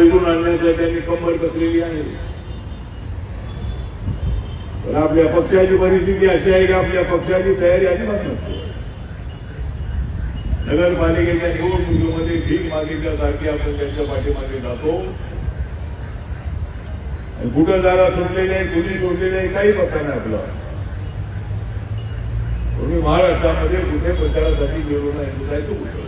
त्यांनी कंबर कसलेली आहे पण आपल्या पक्षाची परिस्थिती अशी आहे की आपल्या पक्षाची तयारी अजिबात नसते. नगरपालिकेच्या निवडणुकीमध्ये भीक मागितल्यासारखी आपण त्यांच्या पाठीमागे जातो. कुठं जागा सुटलेली आहे कुणी सोडलेली आहे काही पत्ता नाही आपला. तुम्ही महाराष्ट्रामध्ये कुठे प्रचारासाठी गेलो नाही जायचं कुठं?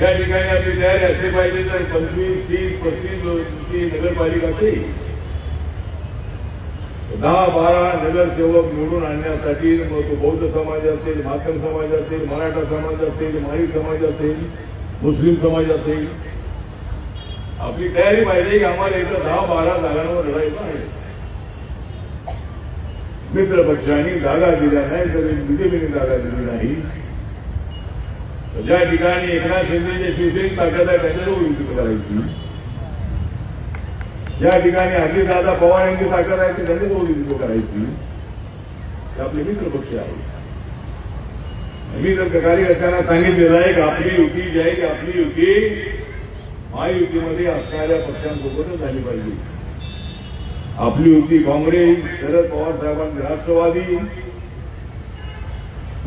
या ठिकाणी आपली तयारी असली पाहिजे तर पंचवीस तीस पस्तीस नगरपालिका असेल दहा बारा नगरसेवक निवडून आणण्यासाठी मग तो बौद्ध समाज असेल मातंग समाज असेल मराठा समाज असेल माळी समाज असेल मुस्लिम समाज असेल आपली तयारी पाहिजे की आम्हाला इथं दहा बारा जागांवर लढायचं आहे मित्र पक्षांनी जागा दिल्या नाही तर बीजेपीने जागा दिली नाही ज्या ठिकाणी एकनाथ शिंदेची शिवसेनेची ताकद आहे त्याच्याजवळ युती करायची. ज्या ठिकाणी अजितदादा पवार यांची ताकद आहे ते त्यांच्याजवळ युती करायची. ते आपले मित्र पक्ष आहे मी जर कार्यकर्त्यांना सांगितलेलं आहे की आपली युती जी आहे की आपली युती महायुतीमध्ये असणाऱ्या पक्षांसोबतच झाली पाहिजे. आपली युती काँग्रेस शरद पवार साहेबांचे राष्ट्रवादी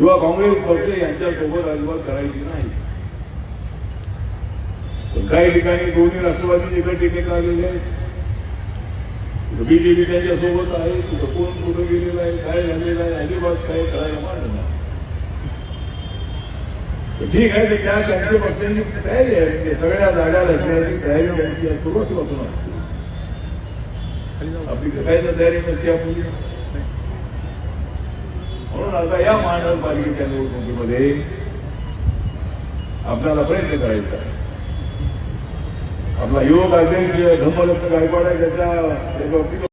किंवा काँग्रेस पक्ष यांच्यासोबत अजिबात करायची नाही. काही ठिकाणी दोन्ही राष्ट्रवादी इकडे टिकेत आलेले आहेत. बीजेपी त्यांच्यासोबत आहे. कुठं कोण कुठं गेलेलं आहे? काय झालेलं आहे? अजिबात काही करायला ठीक आहे, ते त्या त्यांच्या पक्षांची तयारी आहे. सगळ्या जागा लढण्याची तयारी त्यांची. सुरुवातीपासून असते आपली तयारी नसते आपली? आता या महानगरपालिकेच्या निवडणुकीमध्ये आपल्याला प्रयत्न करायचा आहे. आपला युवक अध्यक्ष धम्मलक्ष गायकवाड आहे त्याच्या